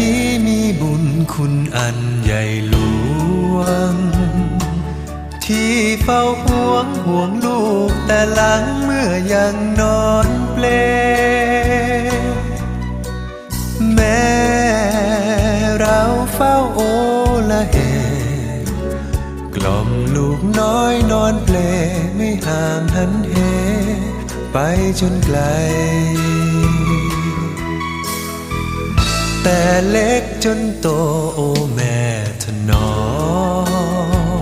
นี้มีบุญคุณอันใหญ่หลวง ที่เฝ้าห่วงห่วงลูกแต่หลังเมื่อยังนอนเปล แม่เราเฝ้าโอละเหกล่อมลูกน้อยนอนเปลไม่ห่างหันเหไปจนไกล แต่เล็กจนโตโอแม่ถนอ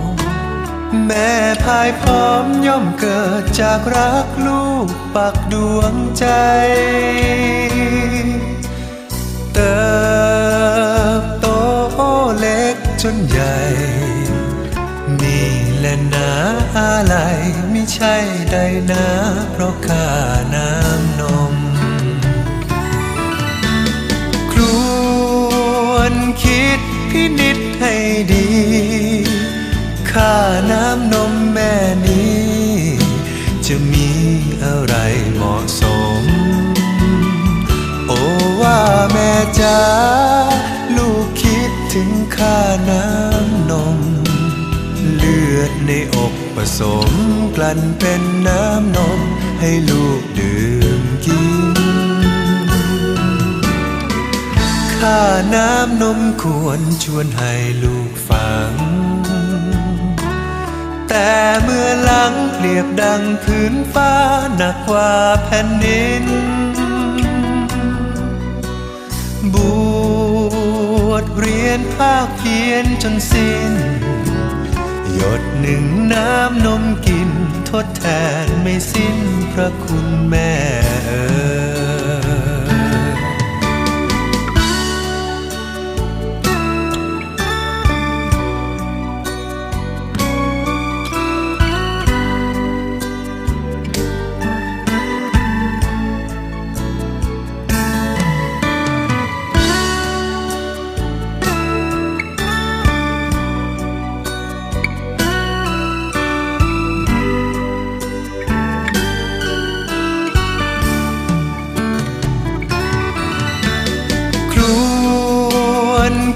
มแม่พายพร้อมย่อมเกิดจากรักลูกปักดวงใจ เติบโตเล็กจนใหญ่ นี่แหละนะอะไรไม่ใช่ใดนะเพราะข้าน้ำ คิดพินิษให้ดี ค่าน้ำนมแม่นี้ จะมีอะไรเหมาะสม โอ้ว่าแม่จ๋าลูกคิดถึงค่าน้ำนม เลือดในอกผสมกลั่นเป็นน้ำนมให้ลูก ค่าน้ำนมควรชวนให้ลูกฟัง แต่เมื่อหลังเปรียบดังพื้นฟ้าหนักกว่าแผ่นดิน บวชเรียนภาคเพียนจนสิ้น หยดหนึ่งน้ำนมกินทดแทนไม่สิ้นพระคุณแม่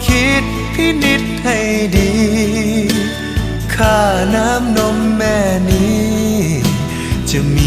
คิดพินิษให้ดี ค่าน้ำนมแม่นี้ จะมี